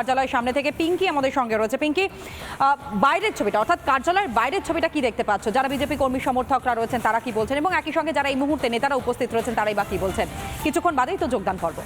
কার্যালয়ের সামনে থেকে পিঙ্কি আমাদের সঙ্গে রয়েছে। পিঙ্কি বাইরের ছবিটা, অর্থাৎ কার্যালয়ের বাইরের ছবিটা কি দেখতে পাচ্ছ? যারা বিজেপি কর্মী সমর্থকরা রয়েছেন, তারা কি বলছেন? এবং একই সঙ্গে যারা এই মুহূর্তে নেতারা উপস্থিত রয়েছেন, তারাই বা কি বলছেন? কিছুক্ষণ বাদেই তো যোগদান পর্ব।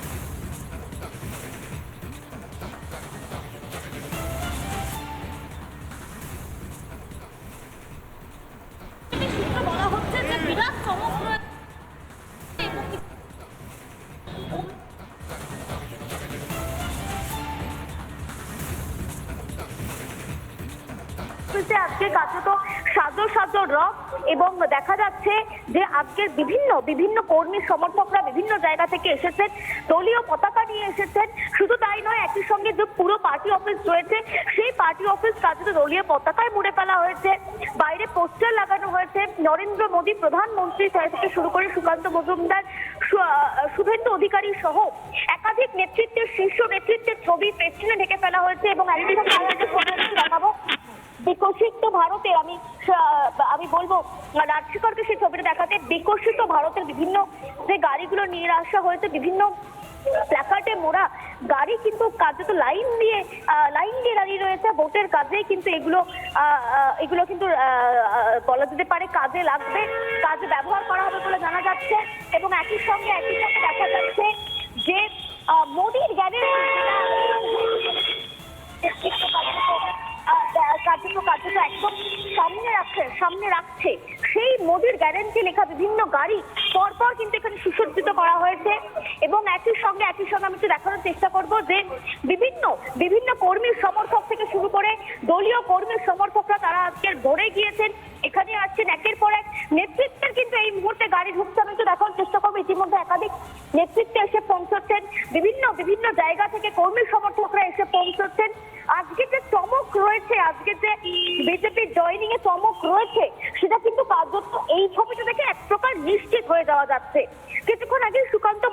কার্যত সাজো সাজো রক এবং দেখা যাচ্ছে যে আজকের বিভিন্ন বিভিন্ন কর্মী সমর্থকরা বিভিন্ন জায়গা থেকে এসেছেন, দলীয় পতাকা নিয়ে এসেছেন। শুধু তাই নয়, একই সঙ্গে যে পুরো পার্টি অফিস রয়েছে, সেই পার্টি অফিস কার্যত দলীয় পতাকায় মুড়ে ফেলা হয়েছে। বাইরে পোস্টার লাগানো হয়েছে। নরেন্দ্র মোদী প্রধানমন্ত্রী থেকে শুরু করে সুকান্ত মজুমদার শুভেন্দু অধিকারী সহ একাধিক নেতৃত্বের শীর্ষ নেতৃত্বের ছবি পেছনে ঢেকে ফেলা হয়েছে এবং একই সঙ্গে আরও একটা ছবি আমি দেখাবো ভারতে আমি আমি বলব, রাজশেখরকে সেই ছবিটা দেখাতে বিকশিত ভারতের বিভিন্ন যে গাড়িগুলো নিয়ে আসা হয়েছে, বিভিন্ন প্ল্যাকার্ডে মোড়া গাড়ি কিন্তু কার্যত লাইন দিয়ে লাইন দিয়ে দাঁড়িয়ে রয়েছে ভোটের কাজে কিন্তু এগুলো এগুলো কিন্তু বলা যেতে পারে কাজে লাগবে, কাজে ব্যবহার করা হবে বলে জানা যাচ্ছে এবং একই সঙ্গে একই সঙ্গে দেখা যাচ্ছে যে মোদির জ্ঞানের কার্যত কার্যত একদম সামনে রাখছে সামনে রাখছে। সেই মোদির গ্যারেন্টি লেখা বিভিন্ন গাড়ি পরপর কিন্তু এখানে সুসজ্জিত করা হয়েছে। এবং একই সঙ্গে একই সঙ্গে আমি একটু দেখানোর চেষ্টা করব যে বিভিন্ন বিভিন্ন কর্মীর সমর্থক থেকে শুরু করে দলীয় কর্মীর সমর্থকরা তারা আজকে ভরে গিয়েছেন, এখানে আসছেন। একের পর এক নেতৃত্বের কিন্তু এই মুহূর্তে গাড়ি ঢুকছে। আমি একটু দেখানোর চেষ্টা করব। ইতিমধ্যে একাধিক নেতৃত্বে এসে পৌঁছচ্ছেন। বিভিন্ন বিভিন্ন জায়গা থেকে কর্মী সমর্থকরা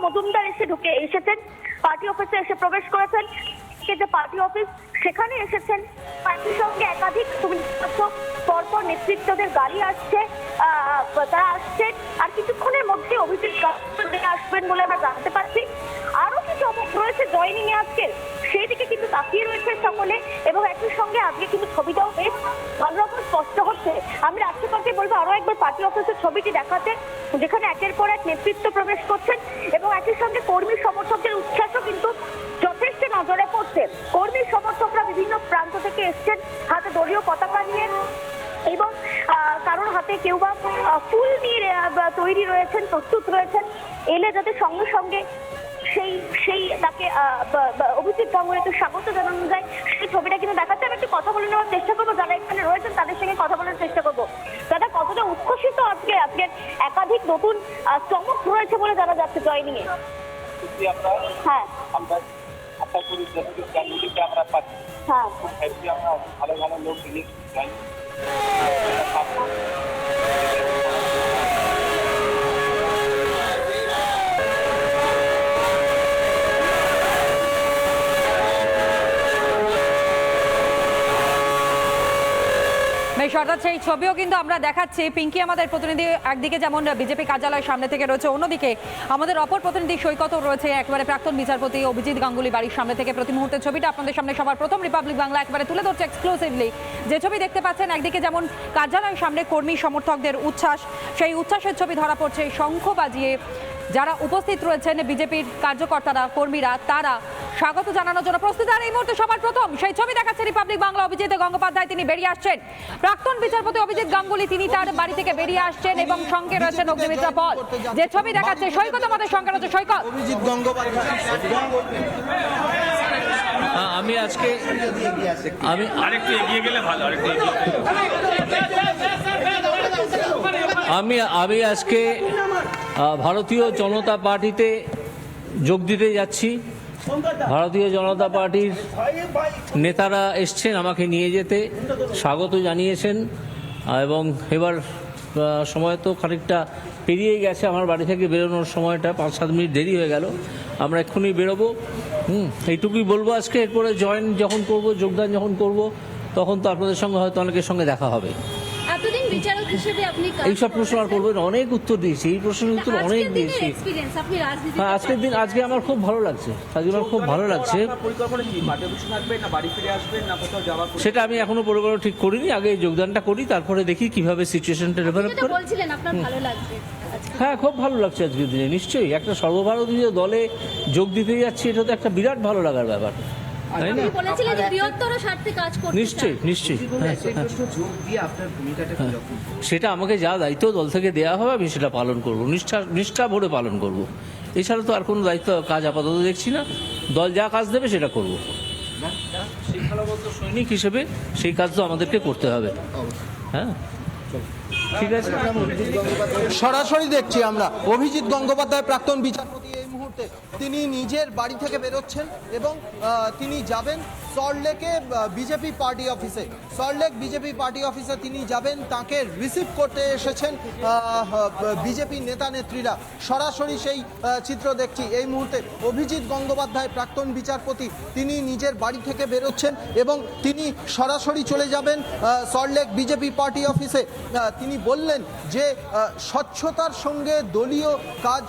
মজুমদার এসে ঢুকে এসেছেন, পার্টি অফিসে এসে প্রবেশ করেছেন। যে পার্টি অফিস, সেখানে এসেছেন। পার্টির সঙ্গে একাধিক তুমি পরপর নেতৃত্বদের গাড়ি আসছে তারা আসছেন আর কিছুক্ষণের মধ্যে অভিজিৎ আসবেন বলে আমরা জানতে পারছি। আরও কিছু রয়েছে জয়নিং এ আজকে। সেই দিকে কিন্তু তাকিয়ে রয়েছে সকলে। এবং একই সঙ্গে আজকে কিন্তু ছবিটাও বেশ ভালো রকম স্পষ্ট হচ্ছে। আমি রাষ্ট্রপতি বলব, আরও একবার পার্টি অফিসের ছবিটি দেখাতে। যেখানে একের পর এক নেতৃত্ব প্রবেশ করছেন এবং একই সঙ্গে কর্মী সমর্থকদের উচ্ছ্বাসও কিন্তু যথেষ্ট নজরে পড়ছে। কর্মী সমর্থকরা বিভিন্ন প্রান্ত থেকে এসছেন, হাতে দলীয় পতাকা নিয়ে এবং কারোর হাতে কেউ বা ফুল নিয়ে তৈরি রয়েছেন, প্রস্তুত রয়েছেন। এলে যাতে সঙ্গে সঙ্গে সেই সেই তাকে অভিজিৎ গাঙ্গুলিকে স্বাগত জানানো যায়। সেই ছবিটা কিন্তু দেখাচ্ছে। আমি একটু কথা বলে নেওয়ার চেষ্টা করব। যারা এখানে রয়েছেন তাদের সঙ্গে কথা বলার চেষ্টা করব। দাদা কতটা উচ্ছ্বসিত আজকে আজকে একাধিক নতুন চমক রয়েছে বলে জানা যাচ্ছে এ আমরা হ্যাঁ। আমরা আশা করি যতটুকু আমরা পাচ্ছি হ্যাঁ। আমরা ভালো ভালো লোক ইলেকশন বেশ অর্থাৎ সেই ছবিও কিন্তু আমরা দেখাচ্ছি। পিঙ্কি আমাদের প্রতিনিধি, একদিকে যেমন বিজেপি কার্যালয়ের সামনে থেকে রয়েছে, অন্যদিকে আমাদের অপর প্রতিনিধি সৈকতও রয়েছে, একবারে প্রাক্তন বিচারপতি অভিজিৎ গাঙ্গুলি বাড়ির সামনে থেকে প্রতি মুহূর্তের ছবিটা আপনাদের সামনে সবার প্রথম রিপাবলিক বাংলা একবারে তুলে ধরছে এক্সক্লুসিভলি যে ছবি দেখতে পাচ্ছেন, একদিকে যেমন কার্যালয়ের সামনে কর্মী সমর্থকদের উচ্ছ্বাস, সেই উচ্ছ্বাসের ছবি ধরা পড়ছে শঙ্খ বাজিয়ে। যারা উপস্থিত রয়েছেন বিজেপির কার্যকর্তারা, কর্মীরা, তারা স্বাগত জানানোর জন্য প্রস্তুত। আর এই মুহূর্তে সবার প্রথম সেই ছবি দেখাচ্ছে রিপাবলিক বাংলা অভিজিৎ গঙ্গোপাধ্যায় তিনি বেরিয়ে আসছেন। প্রাক্তন বিচারপতি অভিজিৎ গাঙ্গুলি তিনি তার বাড়ি থেকে বেরিয়ে আসছেন এবং সঙ্গে রয়েছেন অগ্নিমিত্রা পল। যে ছবি দেখাচ্ছে সৈকত আমাদের সঙ্গে রয়েছে সৈকত। অভিজিৎ গঙ্গোপাধ্যায়। আমি আজকে আমি আরেকটু এগিয়ে গেলে ভালো আরেকটু আমি আমি আজকে ভারতীয় জনতা পার্টিতে যোগ দিতে যাচ্ছি। ভারতীয় জনতা পার্টির নেতারা এসছেন, আমাকে নিয়ে যেতে। স্বাগত জানিয়েছেন। এবং এবার সময় তো খানিকটা পেরিয়ে গেছে। আমার বাড়ি থেকে বেরোনোর সময়টা পাঁচ সাত মিনিট দেরি হয়ে গেল। আমরা এক্ষুনি বেরোবো। হুম, এইটুকুই বলব আজকে। এরপরে জয়েন যখন করব, যোগদান যখন করব, তখন তো আপনাদের সঙ্গে হয়তো অনেকের সঙ্গে দেখা হবে। হিসেবে আপনি কাজ এইসব প্রশ্ন আর করবেন অনেক উত্তর দিয়েছি এই প্রশ্নের উত্তর অনেক দিয়েছি। এক্সপিরিয়েন্স আপনি রাজনীতি হ্যাঁ আজকের দিন আজকে আমার খুব ভালো লাগছে আজকে আমার খুব ভালো লাগছে। আপনার পরিকল্পনা কি? মাঠে বসে থাকবেন না বাড়ি ফিরে আসবেন না কোথাও যাওয়ার সেটা আমি এখনও পরিকল্পনা ঠিক করিনি আগে যোগদানটা করি তারপরে দেখি কীভাবে সিচুয়েশনটা ডেভেলপ করে। বলছিলেন আপনার ভালো লাগবে আজকে। হ্যাঁ খুব ভালো লাগছে আজকের দিনে নিশ্চয়ই। একটা সর্বভারতীয় দলে যোগ দিতে যাচ্ছি এটা তো একটা বিরাট ভালো লাগার ব্যাপার। তাই না? বলেছিলেন যে বৃহত্তর স্বার্থে কাজ করতে নিশ্চয়ই নিশ্চয়ই। হ্যাঁ, হ্যাঁ। কীরকম সেটা আমাকে যা দায়িত্ব দল থেকে দেওয়া হবে আমি সেটা পালন করব। নিষ্ঠা নিষ্ঠা ভরে পালন করব। এছাড়া তো আর কোনো দায়িত্ব কাজ আপাতত দেখছি না। দল যা কাজ দেবে সেটা করব। শৃঙ্খলাবদ্ধ সৈনিক হিসেবে সেই কাজ তো আমাদেরকে করতে হবে। হ্যাঁ। ঠিক আছে? সরাসরি দেখছি আমরা। অভিজিৎ গঙ্গোপাধ্যায় প্রাক্তন বিচারপতি। মুহূর্তে তিনি নিজের বাড়ি থেকে বেরোচ্ছেন এবং তিনি যাবেন সল্টলেকে বিজেপি পার্টি অফিসে সল্টলেক বিজেপি পার্টি অফিসে তিনি যাবেন, তাকে রিসিভ করতে এসেছেন বিজেপি নেতা নেত্রীরা। সরাসরি সেই চিত্র দেখছি। এই মুহূর্তে অভিজিৎ গঙ্গোপাধ্যায়, প্রাক্তন বিচারপতি, তিনি নিজের বাড়ি থেকে বেরোচ্ছেন এবং তিনি সরাসরি চলে যাবেন সল্টলেক বিজেপি পার্টি অফিসে তিনি বললেন যে স্বচ্ছতার সঙ্গে দলীয় কাজ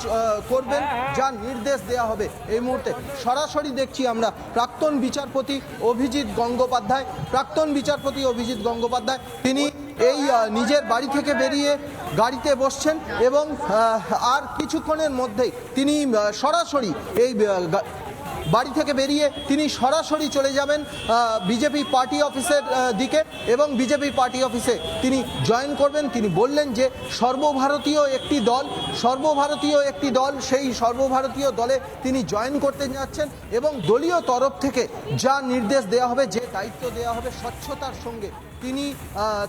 করবেন, যা নির্দেশ দেওয়া হবে। এই মুহূর্তে সরাসরি দেখছি আমরা প্রাক্তন বিচারপতি অভিজিৎ গঙ্গোপাধ্যায়, প্রাক্তন বিচারপতি অভিজিৎ গঙ্গোপাধ্যায়। তিনি এই নিজের বাড়ি থেকে বেরিয়ে গাড়িতে বসছেন এবং আর কিছুক্ষণের মধ্যেই তিনি সরাসরি এই বাড়ি থেকে বেরিয়ে তিনি সরাসরি চলে যাবেন বিজেপি পার্টি অফিসের দিকে এবং বিজেপি পার্টি অফিসে তিনি জয়েন করবেন। তিনি বললেন যে সর্বভারতীয় একটি দল, সর্বভারতীয় একটি দল, সেই সর্বভারতীয় দলে তিনি জয়েন করতে যাচ্ছেন এবং দলীয় তরফ থেকে যা নির্দেশ দেওয়া হবে, যে দায়িত্ব দেওয়া হবে স্বচ্ছতার সঙ্গে তিনি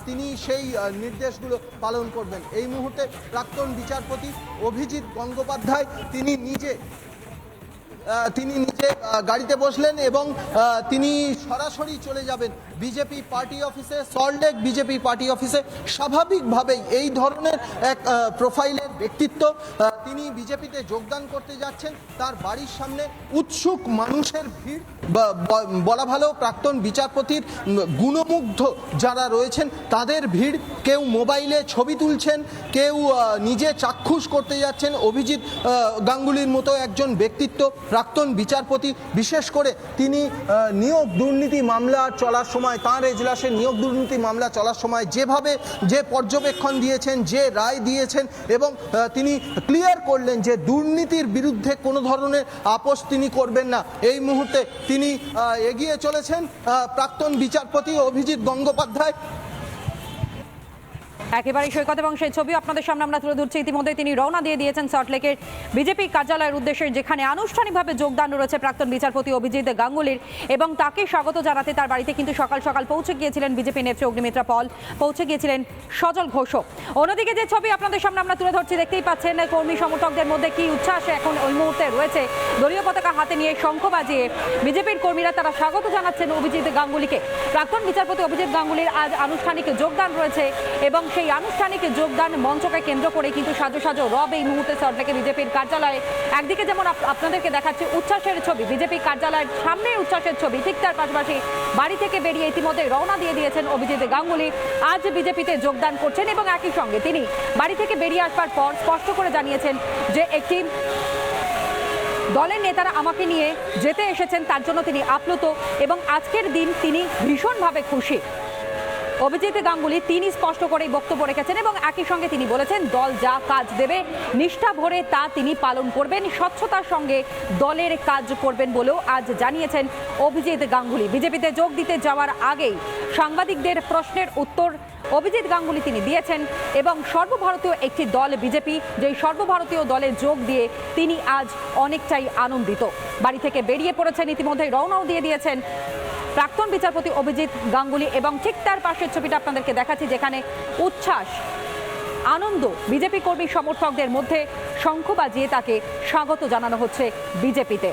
তিনি সেই নির্দেশগুলো পালন করবেন। এই মুহূর্তে প্রাক্তন বিচারপতি অভিজিৎ গঙ্গোপাধ্যায় তিনি নিজে তিনি নিজে গাড়িতে বসলেন এবং তিনি সরাসরি চলে যাবেন বিজেপি পার্টি অফিসে সল্টলেক বিজেপি পার্টি অফিসে। স্বাভাবিকভাবেই এই ধরনের এক প্রোফাইলের ব্যক্তিত্ব তিনি বিজেপিতে যোগদান করতে যাচ্ছেন। তার বাড়ির সামনে উৎসুক মানুষের ভিড়। বলা ভালো, প্রাক্তন বিচারপতির গুণমুগ্ধ যারা রয়েছেন, তাদের ভিড়। কেউ মোবাইলে ছবি তুলছেন, কেউ নিজে চাক্ষুষ করতে যাচ্ছেন। অভিজিৎ গাঙ্গুলির মতো একজন ব্যক্তিত্ব, প্রাক্তন বিচারপতি। বিশেষ করে তিনি নিয়োগ দুর্নীতি মামলা চলার সময়, তাঁর এজলাসে নিয়োগ দুর্নীতি মামলা চলার সময় যেভাবে যে পর্যবেক্ষণ দিয়েছেন, যে রায় দিয়েছেন এবং তিনি ক্লিয়ার করলেন যে দুর্নীতির বিরুদ্ধে কোনো ধরনের আপোষ তিনি করবেন না। এই মুহূর্তে তিনি এগিয়ে চলেছেন প্রাক্তন বিচারপতি অভিজিৎ গঙ্গোপাধ্যায়। একেবারে সৈকত এবং সেই ছবি আপনাদের সামনে আমরা তুলে ধরছি। ইতিমধ্যে তিনি রওনা দিয়ে দিয়েছেন সল্টলেকের বিজেপি কার্যালয়ের উদ্দেশ্যে, যেখানে আনুষ্ঠানিকভাবে যোগদান রয়েছে প্রাক্তন বিচারপতি অভিজিৎ গাঙ্গুলির এবং তাকে স্বাগত জানাতে তার বাড়িতে কিন্তু সকাল সকাল পৌঁছে গিয়েছিলেন বিজেপি নেত্রী অগ্নিমিত্রা পল, পৌঁছে গিয়েছিলেন সজল ঘোষও। অন্যদিকে যে ছবি আপনাদের সামনে আমরা তুলে ধরছি, দেখতেই পাচ্ছেন কর্মী সমর্থকদের মধ্যে কি উচ্ছ্বাস এখন ওই মুহূর্তে রয়েছে। দলীয় পতাকা হাতে নিয়ে শঙ্খ বাজিয়ে বিজেপির কর্মীরা তারা স্বাগত জানাচ্ছেন অভিজিৎ গাঙ্গুলিকে। প্রাক্তন বিচারপতি অভিজিৎ গাঙ্গুলির আজ আনুষ্ঠানিক যোগদান রয়েছে এবং সেই আনুষ্ঠানিক যোগদান মঞ্চকে কেন্দ্র করে কিন্তু সাজো সাজো রব এই মুহূর্তে সল্টলেকে বিজেপির কার্যালয়ে। একদিকে যেমন আপনাদেরকে দেখাচ্ছে উচ্ছ্বাসের ছবি, বিজেপি কার্যালয়ের সামনে উচ্ছ্বাসের ছবি, ঠিক তার পাশাপাশি বাড়ি থেকে বেরিয়ে ইতিমধ্যে রওনা দিয়ে দিয়েছেন অভিজিৎ গাঙ্গুলি। আজ বিজেপিতে যোগদান করছেন এবং একই সঙ্গে তিনি বাড়ি থেকে বেরিয়ে আসবার পর স্পষ্ট করে জানিয়েছেন যে একটি দলের নেতারা আমাকে নিয়ে যেতে এসেছেন, তার জন্য তিনি আপ্লুত এবং আজকের দিন তিনি ভীষণভাবে খুশি। অভিজিৎ গাঙ্গুলি তিনি স্পষ্ট করেই বক্তব্য রেখেছেন এবং একই সঙ্গে তিনি বলেছেন, দল যা কাজ দেবে, নিষ্ঠা ভরে তা তিনি পালন করবেন, স্বচ্ছতার সঙ্গে দলের কাজ করবেন বলেও আজ জানিয়েছেন অভিজিৎ গাঙ্গুলি। বিজেপিতে যোগ দিতে যাওয়ার আগেই সাংবাদিকদের প্রশ্নের উত্তর অভিজিৎ গাঙ্গুলি তিনি দিয়েছেন এবং সর্বভারতীয় একটি দল বিজেপি, যেই সর্বভারতীয় দলে যোগ দিয়ে তিনি আজ অনেকটাই আনন্দিত। বাড়ি থেকে বেরিয়ে পড়েছেন ইতিমধ্যে রওনাও দিয়ে দিয়েছেন প্রাক্তন বিচারপতি অভিজিৎ গাঙ্গুলি এবং ঠিক তার পাশের ছবিটা আপনাদেরকে দেখাচ্ছি যেখানে উচ্ছ্বাস, আনন্দ বিজেপি কর্মী সমর্থকদের মধ্যে শঙ্খ বাজিয়ে তাকে স্বাগত জানানো হচ্ছে বিজেপিতে।